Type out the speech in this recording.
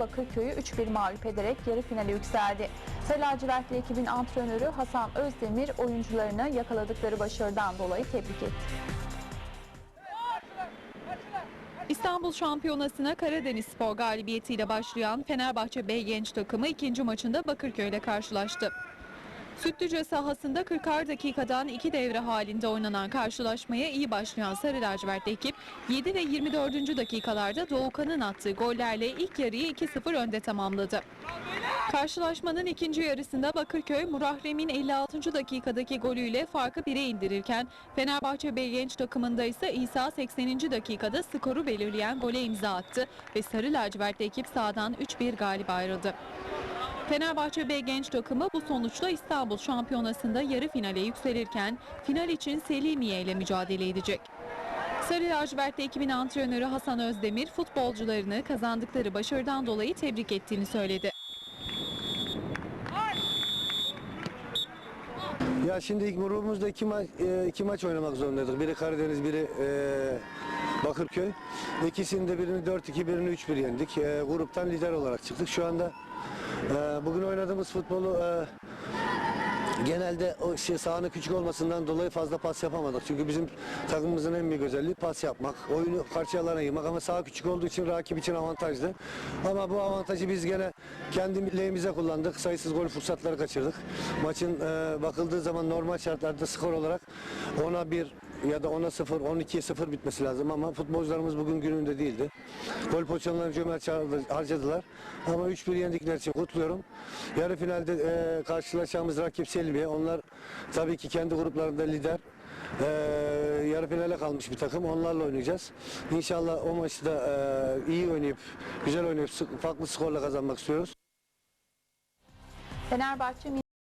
Bakırköy'ü 3-1 mağlup ederek yarı finale yükseldi. Sarı ekibin antrenörü Hasan Özdemir oyuncularını yakaladıkları başarıdan dolayı tebrik etti. İstanbul Şampiyonası'na Karadeniz Spor galibiyetiyle başlayan Fenerbahçe B genç takımı ikinci maçında Bakırköy ile karşılaştı. Sütlüce sahasında 40'ar dakikadan iki devre halinde oynanan karşılaşmaya iyi başlayan Sarı Lacivertli ekip 7 ve 24. dakikalarda Doğukan'ın attığı gollerle ilk yarıyı 2-0 önde tamamladı. Karşılaşmanın ikinci yarısında Bakırköy, Murahrem'in 56. dakikadaki golüyle farkı 1'e indirirken Fenerbahçe B genç takımında ise İsa 80. dakikada skoru belirleyen gole imza attı ve Sarı Lacivertli ekip sahadan 3-1 galip ayrıldı. Fenerbahçe B genç takımı bu sonuçla İstanbul Şampiyonası'nda yarı finale yükselirken final için Selimiye ile mücadele edecek. Sarı lacivertli ekibin antrenörü Hasan Özdemir futbolcularını kazandıkları başarıdan dolayı tebrik ettiğini söyledi. Ya şimdi ilk grubumuzda iki, ma e, iki maç oynamak zorundaydık. Biri Karadeniz, biri e, Bakırköy. İkisinde birini 4-2, birini 3-1 yendik. E, gruptan lider olarak çıktık. Şu anda e, bugün oynadığımız futbolu e, genelde o şey, sahanın küçük olmasından dolayı fazla pas yapamadık. Çünkü bizim takımımızın en büyük özelliği pas yapmak, oyunu karşı alana yığmak ama saha küçük olduğu için rakip için avantajlı. Ama bu avantajı biz gene kendi lehimize kullandık. Sayısız gol fırsatları kaçırdık. Maçın e, bakıldığı zaman normal şartlarda skor olarak 10'a 1 ya da 10'a 0, 12'ye 0 bitmesi lazım ama futbolcularımız bugün gününde değildi. Gol pozisyonlarını cömertçe har- harcadılar. Ama 3-1 yendikleri için kutluyorum. Yarı finalde e, karşılaşacağımız rakip Selviye. Onlar tabii ki kendi gruplarında lider. E, yarı finale kalmış bir takım. Onlarla oynayacağız. İnşallah o maçı da e, iyi oynayıp, güzel oynayıp, farklı skorla kazanmak istiyoruz. Fenerbahçe